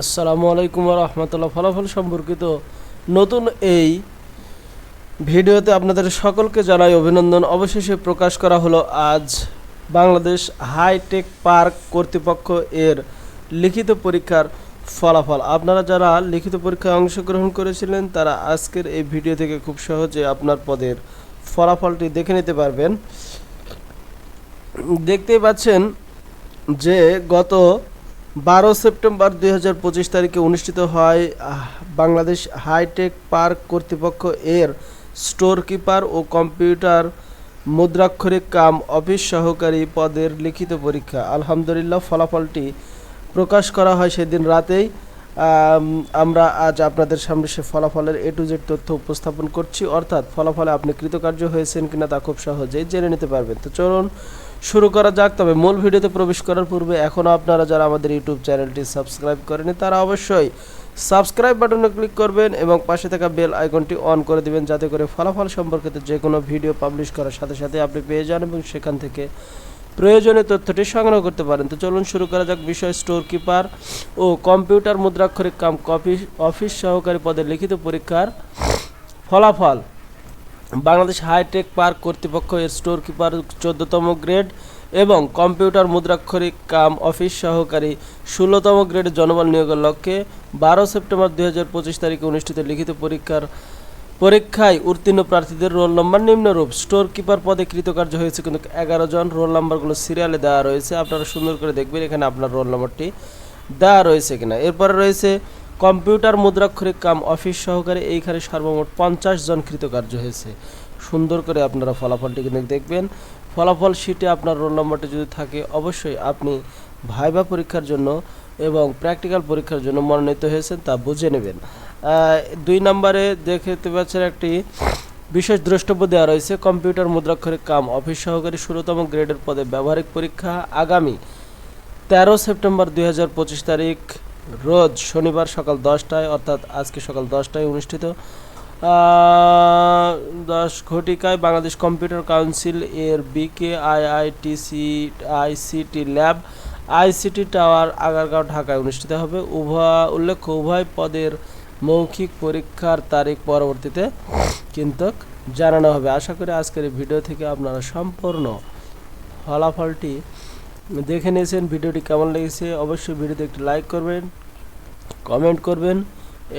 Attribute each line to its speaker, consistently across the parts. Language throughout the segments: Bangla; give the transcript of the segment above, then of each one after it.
Speaker 1: আসসালামু আলাইকুম রহমতুল্লাহ। ফলাফল সম্পর্কিত নতুন এই ভিডিওতে আপনাদের সকলকে জানাই অভিনন্দন। অবশেষে প্রকাশ করা হলো আজ বাংলাদেশ হাইটেক পার্ক কর্তৃপক্ষ এর লিখিত পরীক্ষার ফলাফল। আপনারা যারা লিখিত পরীক্ষায় অংশগ্রহণ করেছিলেন, তারা আজকের এই ভিডিও থেকে খুব সহজে আপনার পদের ফলাফলটি দেখে নিতে পারবেন। দেখতেই পাচ্ছেন যে গত বারো সেপ্টেম্বর দুই হাজার পঁচিশ তারিখে অনুষ্ঠিত হয় বাংলাদেশ হাইটেক পার্ক কর্তৃপক্ষ এর স্টোর কিপার ও কম্পিউটার মুদ্রাক্ষরিক কাম অফিস সহকারী পদের লিখিত পরীক্ষা। আলহামদুলিল্লাহ, ফলাফলটি প্রকাশ করা হয় সেদিন রাতেই। আমরা আজ আপনাদের সামনে সে ফলাফলের এ টু জেড তথ্য উপস্থাপন করছি। অর্থাৎ ফলাফলে আপনি কৃতকার্য হয়েছেন কিনা তা খুব সহজেই জেনে নিতে পারবেন। তো চলুন শুরু করা যাক, তবে মূল ভিডিওতে প্রবেশ করার পূর্বে এখনও আপনারা যারা আমাদের ইউটিউব চ্যানেলটি সাবস্ক্রাইব করেনি তারা অবশ্যই সাবস্ক্রাইব বাটনে ক্লিক করবেন এবং পাশে থাকা বেল আইকনটি অন করে দিবেন, যাতে করে ফলাফল সম্পর্কিত যে কোনো ভিডিও পাবলিশ করার সাথে সাথে আপনি পেয়ে যান এবং সেখান থেকে প্রয়োজনীয় তথ্যটি সংগ্রহ করতে পারেন। তো চলুন শুরু করা যাক বিষয় স্টোর কিপার ও কম্পিউটার মুদ্রাক্ষরিক কাম কপি অফিস সহকারী পদে লিখিত পরীক্ষার ফলাফল। বাংলাদেশ হাইটেক পার্ক কর্তৃপক্ষ এর স্টোর কিপার চোদ্দতম গ্রেড এবং কম্পিউটার মুদ্রাক্ষরিক কাম অফিস সহকারী ষোলোতম গ্রেডের জনবল নিয়োগের লক্ষ্যে বারো সেপ্টেম্বর দুই হাজার পঁচিশ তারিখে অনুষ্ঠিত লিখিত পরীক্ষার পরীক্ষায় উত্তীর্ণ প্রার্থীদের রোল নম্বর, নিম্নরূপ। স্টোর কিপার পদে কৃতকার্য হয়েছে কিন্তু এগারো জন। রোল নাম্বারগুলো সিরিয়ালে দেওয়া রয়েছে। আপনারা সুন্দর করে দেখবেন এখানে আপনার রোল নম্বরটি দেওয়া রয়েছে কিনা। এরপরে রয়েছে কম্পিউটার মুদ্রাক্ষরিক কাম অফিস সহকারে এইখানে সর্বমোট পঞ্চাশ জন কৃতকার্য হয়েছে। সুন্দর করে আপনারা ফলাফলটি কিন্তু দেখবেন। ফলাফল শিটে আপনার রোল নম্বরটি যদি থাকে, অবশ্যই আপনি ভাইবা পরীক্ষার জন্য এবং প্র্যাকটিক্যাল পরীক্ষার জন্য মনোনীত হয়েছেন তা বুঝে নেবেন। দুই নম্বরে দেখতে পাচ্ছেন একটি বিশেষ দ্রষ্টব্য দেওয়া রয়েছে কম্পিউটার মুদ্রাক্ষরিক কাম অফিস সহকারী ষোলোতম গ্রেডের পদে ব্যবহারিক পরীক্ষা আগামী তেরো সেপ্টেম্বর দুই হাজার পঁচিশ তারিখ, রোজ শনিবার সকাল দশটায়, অর্থাৎ আজকে সকাল দশটায় অনুষ্ঠিত। দশ ঘটিকায় বাংলাদেশ কম্পিউটার কাউন্সিল এর BK IITC ICT lab ICT tower, Agargaon, ঢাকায় অনুষ্ঠিত হবে। উভয়, উল্লেখ্য, উভয় পদের মৌখিক পরীক্ষার তারিখ পরবর্তীতে কিন্তু জানানো হবে। আশা করি আজকের ভিডিও থেকে আপনারা সম্পূর্ণ ফলাফলটি দেখে নিয়েছেন। ভিডিওটি কেমন লেগেছে অবশ্যই ভিডিওতে একটি লাইক করবেন, কমেন্ট করবেন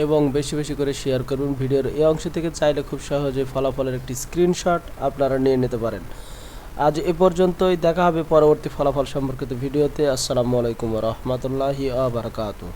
Speaker 1: এবং বেশি বেশি করে শেয়ার করবেন। ভিডিওর এই অংশ থেকে চাইলে খুব সহজে ফলাফলের একটি স্ক্রিনশট আপনারা নিয়ে নিতে পারেন। আজ এ পর্যন্তই দেখা হবে পরবর্তী ফলাফল সম্পর্কিত ভিডিওতে। আসসালামু আলাইকুম রহমতুল্লাহি আবরকাতু